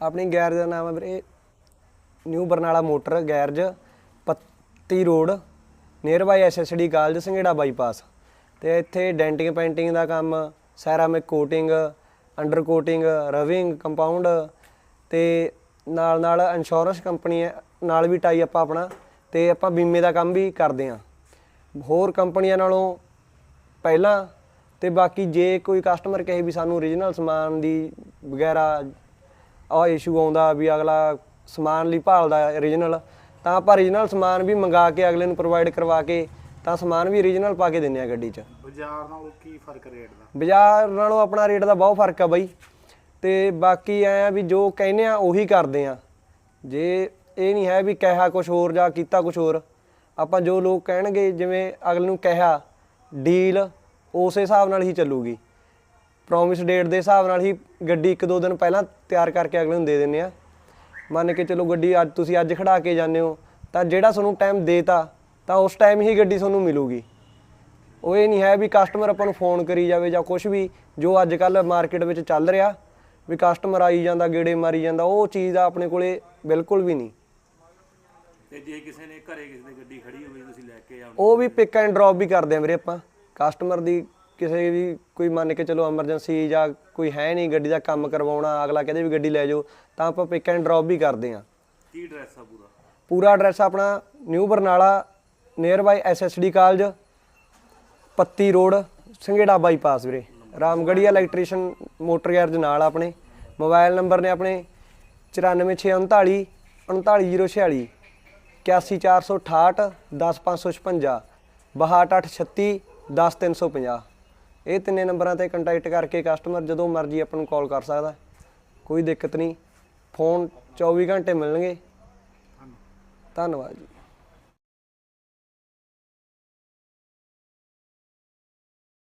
ਆਪਣੀ ਗੈਰਜ ਦਾ ਨਾਮ ਹੈ ਵੀਰੇ, new Barnala motor, garage, Patti road near by SSD college, Sanghera bypass ਤੇ ਇੱਥੇ ਡੈਂਟਿੰਗ ਪੇਂਟਿੰਗ ਦਾ ਕੰਮ ceramic coating under coating rubbing compound ਤੇ ਨਾਲ ਨਾਲ ਇੰਸ਼ੋਰੈਂਸ ਕੰਪਨੀ ਨਾਲ ਵੀ ਟਾਈ ਆਪਾਂ ਆਪਣਾ ਤੇ ਆਪਾਂ ਬੀਮੇ ਦਾ ਕੰਮ ਵੀ ਕਰਦੇ ਹਾਂ। ਹੋਰ ਕੰਪਨੀਆਂ ਨਾਲੋਂ ਪਹਿਲਾਂ ਤੇ ਬਾਕੀ ਜੇ ਕੋਈ ਕਸਟਮਰ ਕਹੇ ਵੀ ਸਾਨੂੰ origignal ਸਮਾਨ ਦੀ ਵਗੈਰਾ ਆ ਇਸ਼ੂ ਆਉਂਦਾ ਵੀ ਅਗਲਾ ਸਮਾਨ ਲਈ ਭਾਲਦਾ origignal ਤਾਂ ਆਪਾਂ origignal ਸਮਾਨ ਵੀ ਮੰਗਾ ਕੇ ਅਗਲੇ ਨੂੰ ਪ੍ਰੋਵਾਈਡ ਕਰਵਾ ਕੇ ਤਾਂ ਸਮਾਨ ਵੀ origignal ਪਾ ਕੇ ਦਿੰਨੇ ਆ ਗੱਡੀ 'ਚ। ਬਾਜ਼ਾਰ ਨਾਲੋਂ ਕੀ ਫ਼ਰਕ ਰੇਟ ਦਾ? ਬਾਜ਼ਾਰ ਨਾਲੋਂ ਆਪਣਾ ਰੇਟ ਦਾ ਬਹੁਤ ਫ਼ਰਕ ਆ ਬਾਈ। ਤੇ ਬਾਕੀ ਐ ਆ ਵੀ ਜੋ ਕਹਿੰਦੇ ਆ ਉਹੀ ਕਰਦੇ ਆ। ਜੇ ਇਹ ਨਹੀਂ ਹੈ ਵੀ ਕਿਹਾ ਕੁਝ ਹੋਰ ਜਾਂ ਕੀਤਾ ਕੁਝ ਹੋਰ ਆਪਾਂ ਜੋ ਲੋਕ ਕਹਿਣਗੇ ਜਿਵੇਂ ਅਗਲੇ ਨੂੰ ਕਿਹਾ ਡੀਲ ਉਸੇ ਹਿਸਾਬ ਨਾਲ ਹੀ ਚੱਲੂਗੀ। ਪ੍ਰੋਮਿਸ ਡੇਟ ਦੇ ਹਿਸਾਬ ਨਾਲ ਹੀ ਗੱਡੀ ਇੱਕ ਦੋ ਦਿਨ ਪਹਿਲਾਂ ਤਿਆਰ ਕਰਕੇ ਅਗਲੇ ਨੂੰ ਦੇ ਦਿੰਨੇ ਆ। ਮੰਨ ਕੇ ਚਲੋ ਗੱਡੀ ਅੱਜ ਤੁਸੀਂ ਅੱਜ ਖੜਾ ਕੇ ਜਾਂਦੇ ਹੋ ਤਾਂ ਜਿਹੜਾ ਤੁਹਾਨੂੰ ਟਾਈਮ ਦੇਤਾ ਤਾਂ ਉਸ ਟਾਈਮ ਹੀ ਗੱਡੀ ਤੁਹਾਨੂੰ ਮਿਲੂਗੀ। ਉਹ ਇਹ ਨਹੀਂ ਹੈ ਵੀ ਕਸਟਮਰ ਆਪਾਂ ਨੂੰ ਫੋਨ ਕਰੀ ਜਾਵੇ ਜਾਂ ਕੁਝ ਵੀ ਜੋ ਅੱਜ ਕੱਲ ਮਾਰਕੀਟ ਵਿੱਚ ਚੱਲ ਰਿਹਾ ਵੀ ਕਸਟਮਰ ਆਈ ਜਾਂਦਾ ਗੇੜੇ ਮਾਰੀ ਜਾਂਦਾ ਉਹ ਚੀਜ਼ ਆ ਆਪਣੇ ਕੋਲੇ ਬਿਲਕੁਲ ਵੀ ਨਹੀਂ। ਤੇ ਜੇ ਕਿਸੇ ਨੇ ਘਰੇ ਕਿਸੇ ਦੀ ਗੱਡੀ ਖੜੀ ਹੋਵੇ ਤੁਸੀਂ ਲੈ ਕੇ ਆਉਣੀ ਉਹ ਵੀ ਪਿਕ ਐਂਡ ਡ੍ਰੌਪ ਵੀ ਕਰਦੇ ਆ ਵੀਰੇ ਆਪਾਂ। ਕਸਟਮਰ ਦੀ ਕਿਸੇ ਵੀ ਕੋਈ ਮੰਨ ਕੇ ਚਲੋ ਐਮਰਜੈਂਸੀ ਜਾਂ ਕੋਈ ਹੈ ਨਹੀਂ ਗੱਡੀ ਦਾ ਕੰਮ ਕਰਵਾਉਣਾ ਅਗਲਾ ਕਹਿੰਦੇ ਵੀ ਗੱਡੀ ਲੈ ਜਾਓ ਤਾਂ ਆਪਾਂ ਪਿਕ ਐਂਡ ਡ੍ਰੌਪ ਵੀ ਕਰਦੇ ਆ ਕੀ ਐਡਰੈਸ ਆ ਪੂਰਾ? ਪੂਰਾ ਐਡਰੈਸ ਆਪਣਾ new Barnala near by SSD college Patti road Sanghera bypass ਵੀਰੇ। ਰਾਮਗੜੀਆ ਇਲੈਕਟ੍ਰੀਸ਼ੀਅਨ ਮੋਟਰ ਗੈਰਜ ਨਾਲ ਆਪਣੇ। ਮੋਬਾਈਲ ਨੰਬਰ ਨੇ ਆਪਣੇ 94639 39046 81468 10556 62836 10350 ਇਹ ਤਿੰਨੇ ਨੰਬਰਾਂ ਤੇ ਕੰਟੈਕਟ ਕਰਕੇ ਕਸਟਮਰ ਜਦੋਂ ਮਰਜ਼ੀ ਆਪਾਂ ਨੂੰ ਕਾਲ ਕਰ ਸਕਦਾ। ਕੋਈ ਦਿੱਕਤ ਨਹੀਂ। ਫੋਨ 24 ਘੰਟੇ ਮਿਲਣਗੇ। ਧੰਨਵਾਦ ਜੀ।